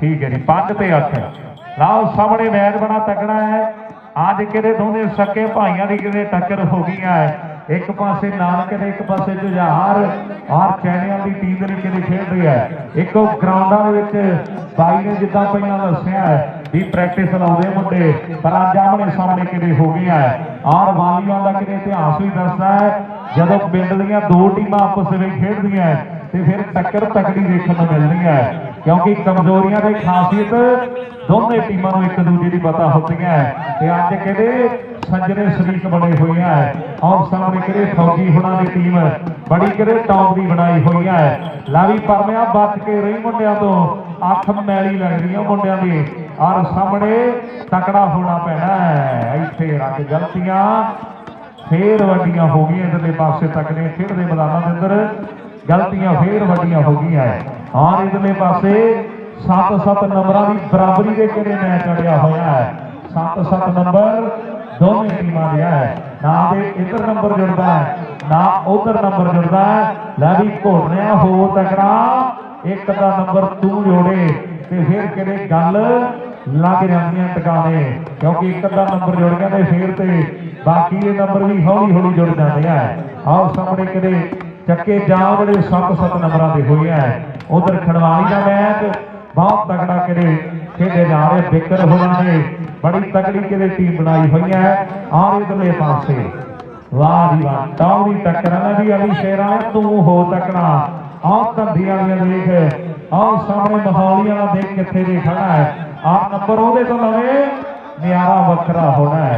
ਠੀਕ ਹੈ ਜੀ 5 ਤੇ 8 ਲਓ, ਸਾਹਮਣੇ ਮੈਚ ਬਣਾ ਤਕੜਾ ਹੈ। ਅੱਜ ਕਿਤੇ ਦੋਨੇ ਸਕੇ ਭਾਈਆਂ ਦੀ ਕਿਤੇ ਟੱਕਰ ਹੋ ਗਈਆਂ ਹੈ। ਇੱਕ ਪਾਸੇ ਨਾਨਕ ਤੇ ਇੱਕ ਪਾਸੇ ਜੁਝਾਰ। ਔਰ ਚੈਣਿਆਂ ਦੀ ਟੀਮ ਦੇ ਲਈ ਖੇਡ ਰਹੀ ਹੈ ਇੱਕੋ ਗਰਾਊਂਡਾਂ ਦੇ ਵਿੱਚ ਬਾਈ ਨੇ ਜਿੱਦਾਂ ਪਹਿਲਾਂ ਦੱਸਿਆ ਹੈ ਵੀ ਪ੍ਰੈਕਟਿਸ ਲਾਉਂਦੇ ਮੁੰਡੇ, ਪਰ ਅੱਜ ਆਮਣੇ ਸਾਹਮਣੇ ਕਿਤੇ ਹੋ ਗਈਆਂ ਹੈ ਔਰ ਵਾਲੀਆਂ ਦਾ ਕਿਤੇ ਇਤਿਹਾਸ ਵੀ ਦੱਸਦਾ ਹੈ। ਜਦੋਂ ਪਿੰਡ ਦੀਆਂ ਦੋ ਟੀਮਾਂ ਆਪਸ ਵਿੱਚ ਖੇਡਦੀਆਂ ਤੇ ਫਿਰ ਟੱਕਰ ਤਕੜੀ ਦੇਖਣ ਨੂੰ ਮਿਲਦੀ ਹੈ। ਕਿਉਂਕਿ ਕਮਜ਼ੋਰੀਆਂ ਦੀ ਖਾਸੀਅਤ ਦੋਨੇ ਟੀਮਾਂ ਨੂੰ ਇੱਕ ਦੂਜੇ ਦੀ ਪਤਾ ਹੁੰਦੀਆਂ ਹੈ। ਤੇ ਅੱਜ ਕਿਹੜੇ ਸੰਜਰੇ ਸ਼ਰੀਕ ਬਣੇ ਹੋਏ ਹੈ ਔਰ ਸਾਹਮਣੇ ਕਿਹੜੇ ਫੌਜੀ ਹੁਣਾਂ ਦੀ ਟੀਮ ਬੜੀ ਕਿਹੜੇ ਟੌਪ ਦੀ ਬਣਾਈ ਹੋਈ ਹੈ ਲਾਵੀ ਪਰਮਿਆ ਬਚ ਕੇ ਰਹੀ ਮੁੰਡਿਆਂ ਤੋਂ। ਅੱਖ ਮੈਲੀ ਲੱਗਦੀ ਆ ਮੁੰਡਿਆਂ ਦੀ। ਔਰ ਸਾਹਮਣੇ ਤਕੜਾ ਹੋਣਾ ਪੈਣਾ ਹੈ। ਇੱਥੇ ਰੱਖ ਗਲਤੀਆਂ। ਫੇਰ ਵੱਡੀਆਂ ਹੋ ਗਈਆਂ। ਇਧਰਲੇ ਪਾਸੇ ਤੱਕ ਨੇ। ਖੇਡਦੇ ਮੈਦਾਨਾਂ ਦੇ ਅੰਦਰ ਗਲਤੀਆਂ ਫੇਰ ਵੱਡੀਆਂ ਹੋ ਗਈਆਂ। ਔਰ ਇਧਰਲੇ ਪਾਸੇ 7-7 ਨੰਬਰਾਂ ਦੀ ਬਰਾਬਰੀ ਦੇ ਕਿਹੜੇ ਮੈਚ ਅੜਿਆ ਹੋਇਆ ਹੈ? 7-7 ਨੰਬਰ ਦੋਵੇਂ ਟੀਮਾਂ ਦੇ ਹੈ ਨਾ ਦੇ ਇਧਰ ਨੰਬਰ ਜੁੜਦਾ ਹੈ ਨਾ ਉਧਰ ਨੰਬਰ ਜੁੜਦਾ ਹੈ। ਲੈ ਵੀ ਘੋੜਿਆ ਹੋ ਤਕੜਾ, ਇੱਕ ਦਾ ਨੰਬਰ ਤੂੰ ਜੋੜੇ ਤੇ ਫਿਰ ਕਿਹੜੇ ਗੱਲ ਲੱਗ ਜਾਂਦੀਆਂ ਟਿਕਾਣੇ, ਕਿਉਂਕਿ ਇੱਕ ਦਾ ਨੰਬਰ ਜੁੜ ਗਿਆ ਤੇ ਫਿਰ ਤੇ ਬਾਕੀ ਦੇ ਨੰਬਰ ਵੀ ਹੌਲੀ ਹੌਲੀ ਜੁੜ ਜਾਂਦੇ ਆ। ਆਓ ਸਾਹਮਣੇ ਕਿਹੜੇ ਚੱਕੇ ਜਾਂ ਜਿਹੜੇ 7-7 ਨੰਬਰਾਂ ਦੇ ਹੋਏ ਆ। ਉਧਰ ਖੜਵਾਲੀ ਦਾ ਮੈਚ, ਬਹੁਤ ਤਕੜਾ ਕਿਹੜੇ ਖੇਡੇ ਜਾ ਰਹੇ ਬਿਕਰ ਹੋਣਾ ਨੇ। ਬੜੀ ਤਕੜੀ ਕਿਹੜੇ ਟੀਮ ਬਣਾਈ ਹੋਈ ਹੈ। ਆਹ ਇਧਰਲੇ ਪਾਸੇ। ਵਾਹ ਜੀ ਵਾਹ, ਟੌਰੀ ਟੱਕਰਾਂ ਵੀ ਅਲੀ ਸ਼ੇਰਾਂ ਤੂੰ ਹੋ ਤਕੜਾ। ਆਹ ਧੰਦੀ ਵਾਲੀਆਂ ਦੇਖ, ਆਹ ਸਾਹਮਣੇ ਮਹੌਲੀ ਵਾਲਾ ਦੇਖ ਕਿੱਥੇ ਦੇ ਖੜਾ ਹੈ। ਆਹ ਨੰਬਰ ਉਹਦੇ ਤੋਂ ਲਵੇ, ਨਿਆਰਾ ਵੱਖਰਾ ਹੋਣਾ ਹੈ।